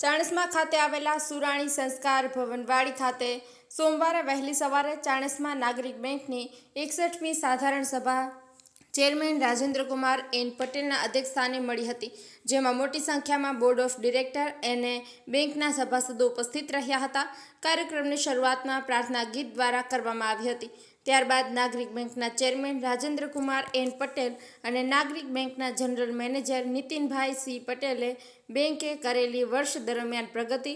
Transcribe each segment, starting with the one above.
ચાણસ્મા ખાતે આવેલા સુરાણી સંસ્કાર ભવનવાડી ખાતે સોમવારે વહેલી સવારે ચાણસ્મા નાગરિક બેંકની એકસઠમી સાધારણ સભા ચેરમેન રાજેન્દ્રકુમાર એન પટેલના અધ્યક્ષસ્થાને મળી હતી, જેમાં મોટી સંખ્યામાં બોર્ડ ઓફ ડિરેક્ટર અને બેંકના સભાસદો ઉપસ્થિત રહ્યા હતા. કાર્યક્રમની શરૂઆતમાં પ્રાર્થના ગીત દ્વારા કરવામાં આવી હતી. ત્યારબાદ નાગરિક બેંકના ચેરમેન રાજેન્દ્ર કુમાર એન પટેલ અને નાગરિક બેંકના જનરલ મેનેજર નીતિનભાઈ સી પટેલે બેંકે કરેલી વર્ષ દરમિયાન પ્રગતિ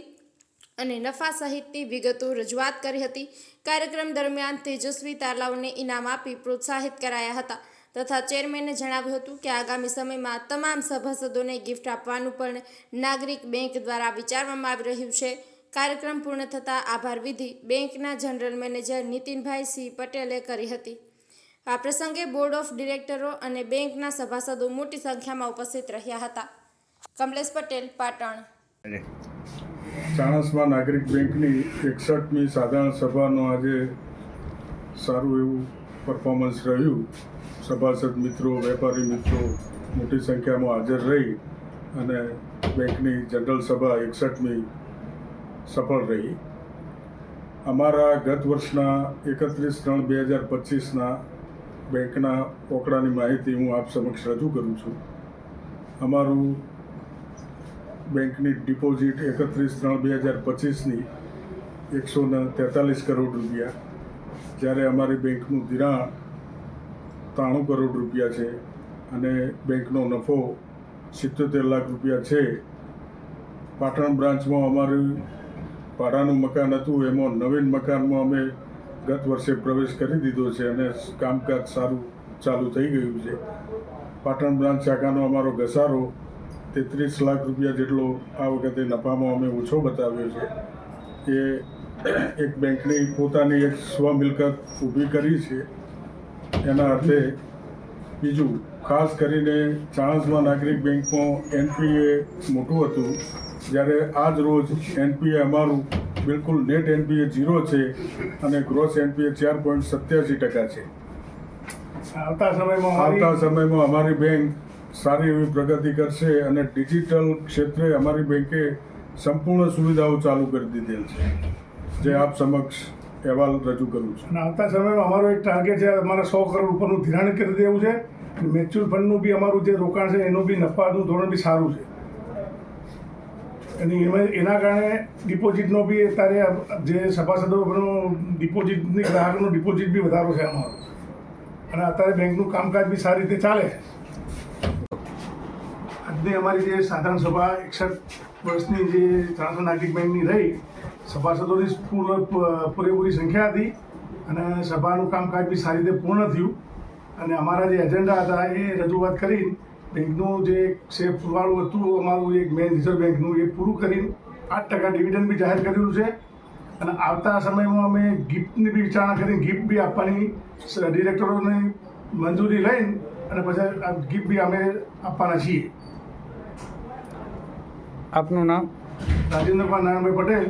અને નફા સહિતની વિગતો રજૂઆત કરી હતી. કાર્યક્રમ દરમિયાન તેજસ્વી તાલાવને ઇનામ આપી પ્રોત્સાહિત કરાયા હતા તથા ચેરમેને જણાવ્યું હતું કે આગામી સમયમાં તમામ સભાસદોને ગિફ્ટ આપવાનું પણ નાગરિક બેંક દ્વારા વિચારવામાં આવી રહ્યું છે. કાર્યક્રમ પૂર્ણ થતાં આભાર વિધિ બેંકના જનરલ મેનેજર નીતિનભાઈ સિંહ પટેલે કરી હતી. આ પ્રસંગે બોર્ડ ઓફ ડિરેક્ટરો અને બેંકના સભાસદો મોટી સંખ્યામાં ઉપસ્થિત રહ્યા હતા. કમલેશ પટેલ, પાટણ. ચાણસમાં નાગરિક બેંકની એકસઠમી સાધારણ સભાનો આજે સારું એવું પરફોર્મન્સ રહ્યું. સભાસદ મિત્રો, વેપારી મિત્રો મોટી સંખ્યામાં હાજર રહી અને બેંકની જનરલ સભા એકસઠમી સફળ રહી. અમારા ગત વર્ષના એકત્રીસ ત્રણ બે હજાર પચીસના બેંકના ઓકડાની માહિતી હું આપ સમક્ષ રજૂ કરું છું. અમારું બેંકની ડિપોઝિટ એકત્રીસ ત્રણ બે હજાર પચીસની એકસો ને તેતાલીસ કરોડ રૂપિયા. જ્યારે અમારી બેંકનું ધિરાણ ત્રાણું કરોડ રૂપિયા છે અને બેંકનો નફો સિત્તોતેર લાખ રૂપિયા છે. પાટણ બ્રાન્ચમાં અમારું ભાડાનું મકાન હતું, એમાં નવીન મકાનમાં અમે ગત વર્ષે પ્રવેશ કરી દીધો છે અને કામકાજ સારું ચાલુ થઈ ગયું છે. પાટણ બ્રાન્ચ શાખાનો અમારો ઘસારો તેત્રીસ લાખ રૂપિયા જેટલો આ વખતે નફામાં અમે ઓછો બતાવ્યો છે. એ એક બેંકની પોતાની એક સ્વ મિલકત ઊભી કરી છે. એના અર્થે બીજું, ખાસ કરીને ચાણસમાં નાગરિક બેંકમાં એનપીએ મોટું હતું. જ્યારે આજ રોજ એનપીએ અમારું બિલકુલ નેટ એનપીએ ઝીરો છે અને ગ્રોસ એનપીએ ચાર પોઈન્ટ સત્યાસી ટકા છે. આવતા સમયમાં આવતા સમયમાં અમારી બેંક સારી એવી પ્રગતિ કરશે અને ડિજિટલ ક્ષેત્રે અમારી બેંકે સંપૂર્ણ સુવિધાઓ ચાલુ કરી દીધેલ છે જે આપ સમક્ષ અહેવાલ રજૂ કરું છું. અને આવતા સમયમાં અમારો એક ટાર્ગેટ છે અમારે સો કરોડ ઉપરનું ધિરાણ કરી દેવું છે. મ્યુચ્યુઅલ ફંડનું બી અમારું જે રોકાણ છે એનું બી નફાનું ધોરણ બી સારું છે. એમાં એના કારણે ડિપોઝિટનો બી અત્યારે જે સભાસદોનો ડિપોઝિટની ગ્રાહકનો ડિપોઝિટ બી વધારો છે અમારો અને અત્યારે બેંકનું કામકાજ બી સારી રીતે ચાલે આજની અમારી જે સાધારણ સભા એકસઠ વર્ષની જે ત્રણસો નાગરિક બેંકની રહી, સભાસદોની પૂરેપૂરી સંખ્યા હતી અને સભાનું કામકાજ બી સારી રીતે પૂર્ણ થયું. અને અમારા જે એજન્ડા હતા એ રજૂઆત કરી બેંકનું જે સેફ પુરવાળું હતું અમારું એક મેન રિઝર્વ બેંકનું એ પૂરું કરીને આઠ ટકા ડિવિડન્ડ બી જાહેર કરેલું છે. અને આવતા સમયમાં અમે ગિફ્ટની બી વિચારણા કરીને ગિફ્ટ બી આપવાની ડિરેક્ટરોની મંજૂરી લઈને અને પછી આ ગિફ્ટ બી અમે આપવાના છીએ. આપનું નામ? રાજેન્દ્ર કુમાર નારાયણભાઈ પટેલ.